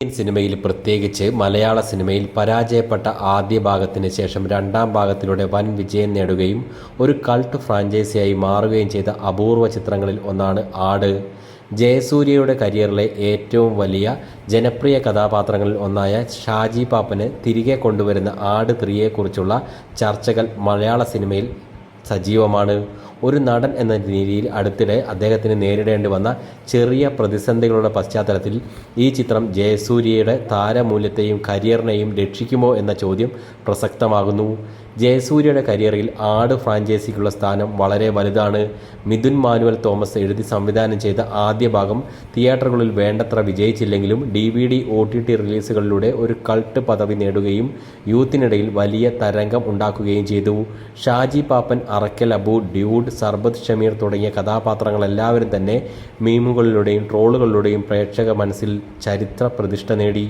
Indian സിനിമയിൽ പ്രത്യേകിച്ച് മലയാള സിനിമയിൽ പരാജയപ്പെട്ട ആദ്യ ഭാഗത്തിന് ശേഷം രണ്ടാം ഭാഗത്തിലൂടെ വൻ വിജയം നേടുകയും ഒരു കൾട്ട് ഫ്രാഞ്ചൈസിയായി മാറുകയും ചെയ്ത അപൂർവ ചിത്രങ്ങളിൽ ഒന്നാണ് ആട്. ജയസൂര്യയുടെ കരിയറിലെ ഏറ്റവും വലിയ ജനപ്രിയ കഥാപാത്രങ്ങളിൽ ഒന്നായ ഷാജി പാപ്പന് തിരികെ കൊണ്ടുവരുന്ന ആട് ത്രീയെക്കുറിച്ചുള്ള ചർച്ചകൾ മലയാള സിനിമയിൽ സജീവമാണ്. ഒരു നടൻ എന്ന രീതിയിൽ അടുത്തിടെ അദ്ദേഹത്തിന് നേരിടേണ്ടി വന്ന ചെറിയ പ്രതിസന്ധികളുടെ പശ്ചാത്തലത്തിൽ ഈ ചിത്രം ജയസൂര്യയുടെ താരമൂല്യത്തെയും കരിയറിനെയും രക്ഷിക്കുമോ എന്ന ചോദ്യം പ്രസക്തമാകുന്നു. ജയസൂര്യയുടെ കരിയറിൽ ആട് ഫ്രാഞ്ചൈസിക്കുള്ള സ്ഥാനം വളരെ വലുതാണ്. മിഥുൻ മാനുവൽ തോമസ് എഴുതി സംവിധാനം ചെയ്ത ആദ്യ ഭാഗം തിയേറ്ററുകളിൽ വേണ്ടത്ര വിജയിച്ചില്ലെങ്കിലും D V D O T T റിലീസുകളിലൂടെ ഒരു കൾട്ട് പദവി നേടുകയും യൂത്തിനിടയിൽ വലിയ തരംഗം ഉണ്ടാക്കുകയും ചെയ്തു. ഷാജി പാപ്പൻ അറക്കൽ അബു ഡ്യൂഡ് സർബത് ഷമീർ തുടങ്ങിയ കഥാപാത്രങ്ങളെല്ലാവരും തന്നെ മീമുകളിലൂടെയും ട്രോളുകളിലൂടെയും പ്രേക്ഷക മനസ്സിൽ ചരിത്ര പ്രതിഷ്ഠ നേടി.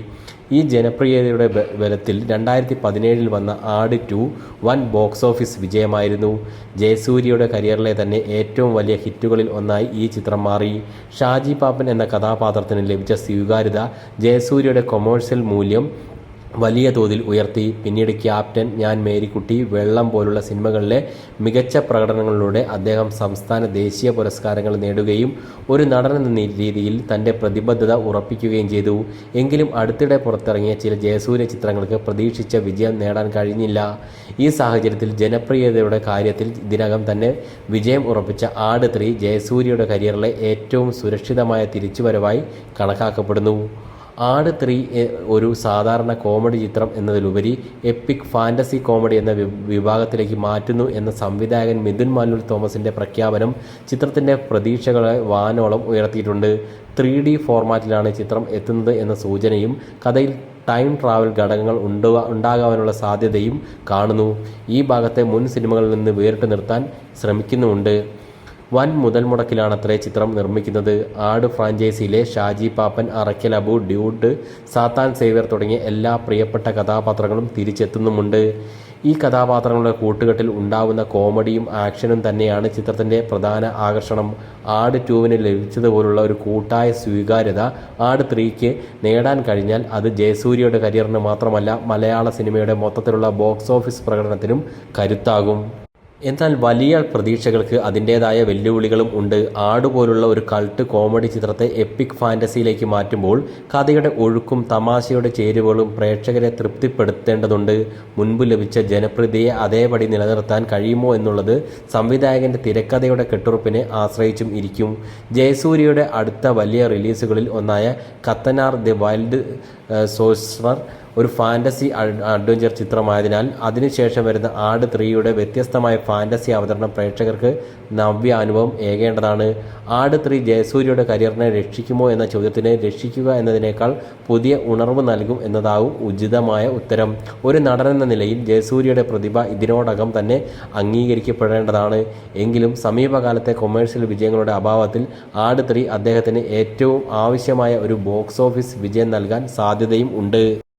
ഈ ജനപ്രിയതയുടെ ബലത്തിൽ രണ്ടായിരത്തി പതിനേഴിൽ വന്ന ആഡ് ടു വൻ ബോക്സ് ഓഫീസ് വിജയമായിരുന്നു. ജയസൂര്യയുടെ കരിയറിലെ തന്നെ ഏറ്റവും വലിയ ഹിറ്റുകളിൽ ഒന്നായി ഈ ചിത്രം മാറി. ഷാജി പാപ്പൻ എന്ന കഥാപാത്രത്തിന് ലഭിച്ച സ്വീകാര്യത ജയസൂര്യയുടെ കൊമേഴ്സ്യൽ മൂല്യം വലിയ തോതിൽ ഉയർത്തി. പിന്നീട് ക്യാപ്റ്റൻ ഞാൻ മേരിക്കുട്ടി വെള്ളം പോലുള്ള സിനിമകളിലെ മികച്ച പ്രകടനങ്ങളിലൂടെ അദ്ദേഹം സംസ്ഥാന ദേശീയ പുരസ്കാരങ്ങൾ നേടുകയും ഒരു നടൻ എന്ന രീതിയിൽ തന്റെ പ്രതിബദ്ധത ഉറപ്പിക്കുകയും ചെയ്തു. എങ്കിലും അടുത്തിടെ പുറത്തിറങ്ങിയ ചില ജയസൂര്യ ചിത്രങ്ങൾക്ക് പ്രതീക്ഷിച്ച വിജയം നേടാൻ കഴിഞ്ഞില്ല. ഈ സാഹചര്യത്തിൽ ജനപ്രിയതയുടെ കാര്യത്തിൽ ഇതിനകം തന്നെ വിജയം ഉറപ്പിച്ച ആട് ത്രീ ജയസൂര്യയുടെ കരിയറിലെ ഏറ്റവും സുരക്ഷിതമായ തിരിച്ചുവരവായി കണക്കാക്കപ്പെടുന്നു. ആട് ത്രീ ഒരു സാധാരണ കോമഡി ചിത്രം എന്നതിലുപരി എപ്പിക് ഫാന്റസി കോമഡി എന്ന വിഭാഗത്തിലേക്ക് മാറ്റുന്നു എന്ന സംവിധായകൻ മിഥുൻ മാനുൽ തോമസിന്റെ പ്രഖ്യാപനം ചിത്രത്തിന്റെ പ്രതീക്ഷകളെ വാനോളം ഉയർത്തിയിട്ടുണ്ട്. ത്രീ ഡി ഫോർമാറ്റിലാണ് ചിത്രം എത്തുന്നത് എന്ന സൂചനയും കഥയിൽ ടൈം ട്രാവൽ ഘടകങ്ങൾ ഉണ്ടാ ഉണ്ടാകാനുള്ള സാധ്യതയും കാണുന്നു. ഈ ഭാഗത്തെ മുൻ സിനിമകളിൽ നിന്ന് വേറിട്ട് നിർത്താൻ ശ്രമിക്കുന്നുമുണ്ട്. വൻ മുതൽ മുടക്കിലാണത്രേ ചിത്രം നിർമ്മിക്കുന്നത്. ആട് ഫ്രാഞ്ചൈസിയിലെ ഷാജി പാപ്പൻ അറക്കൽ അബു ഡ്യൂഡ് സാത്താൻ സേവ്യർ തുടങ്ങിയ എല്ലാ പ്രിയപ്പെട്ട കഥാപാത്രങ്ങളും തിരിച്ചെത്തുന്നുമുണ്ട്. ഈ കഥാപാത്രങ്ങളുടെ കൂട്ടുകെട്ടിൽ ഉണ്ടാവുന്ന കോമഡിയും ആക്ഷനും തന്നെയാണ് ചിത്രത്തിന്റെ പ്രധാന ആകർഷണം. ആട് ടൂവിന് ലഭിച്ചതുപോലുള്ള ഒരു കൂട്ടായ സ്വീകാര്യത ആട് ത്രീക്ക് നേടാൻ കഴിഞ്ഞാൽ അത് ജയസൂര്യയുടെ കരിയറിന് മാത്രമല്ല മലയാള സിനിമയുടെ മൊത്തത്തിലുള്ള ബോക്സ് ഓഫീസ് പ്രകടനത്തിനും കരുത്താകും. എന്നാൽ വലിയ പ്രതീക്ഷകൾക്ക് അതിന്റേതായ വെല്ലുവിളികളും ഉണ്ട്. ആടുപോലുള്ള ഒരു കൾട്ട് കോമഡി ചിത്രത്തെ എപ്പിക് ഫാന്റസിയിലേക്ക് മാറ്റുമ്പോൾ കഥയുടെ ഒഴുക്കും തമാശയുടെ ചേരുവകളും പ്രേക്ഷകരെ തൃപ്തിപ്പെടുത്തേണ്ടതുണ്ട്. മുൻപ് ലഭിച്ച ജനപ്രീതിയെ അതേപടി നിലനിർത്താൻ കഴിയുമോ എന്നുള്ളത് സംവിധായകന്റെ തിരക്കഥയുടെ കെട്ടുറപ്പിനെ ആശ്രയിച്ചും ഇരിക്കും. ജയസൂര്യയുടെ അടുത്ത വലിയ റിലീസുകളിൽ ഒന്നായ കത്തനാർ ദി വൈൽഡ് സോഴ്സർ ഒരു ഫാന്റസി അഡ്വഞ്ചർ ചിത്രമായതിനാൽ അതിനുശേഷം വരുന്ന ആട് ത്രീയുടെ വ്യത്യസ്തമായ ഫാന്റസി അവതരണം പ്രേക്ഷകർക്ക് നവ്യ അനുഭവം ഏകേണ്ടതാണ്. ആട് ത്രീ ജയസൂര്യയുടെ കരിയറിനെ രക്ഷിക്കുമോ എന്ന ചോദ്യത്തിന് രക്ഷിക്കുക എന്നതിനേക്കാൾ പുതിയ ഉണർവ് നൽകും എന്നതാവും ഉചിതമായ ഉത്തരം. ഒരു നടനെന്ന നിലയിൽ ജയസൂര്യയുടെ പ്രതിഭ ഇതിനോടകം തന്നെ അംഗീകരിക്കപ്പെടേണ്ടതാണ്. എങ്കിലും സമീപകാലത്തെ കൊമേഴ്ഷ്യൽ വിജയങ്ങളുടെ അഭാവത്തിൽ ആട് ത്രീ അദ്ദേഹത്തിന് ഏറ്റവും ആവശ്യമായ ഒരു ബോക്സ് ഓഫീസ് വിജയം നൽകാൻ സാധ്യതയും ഉണ്ട്.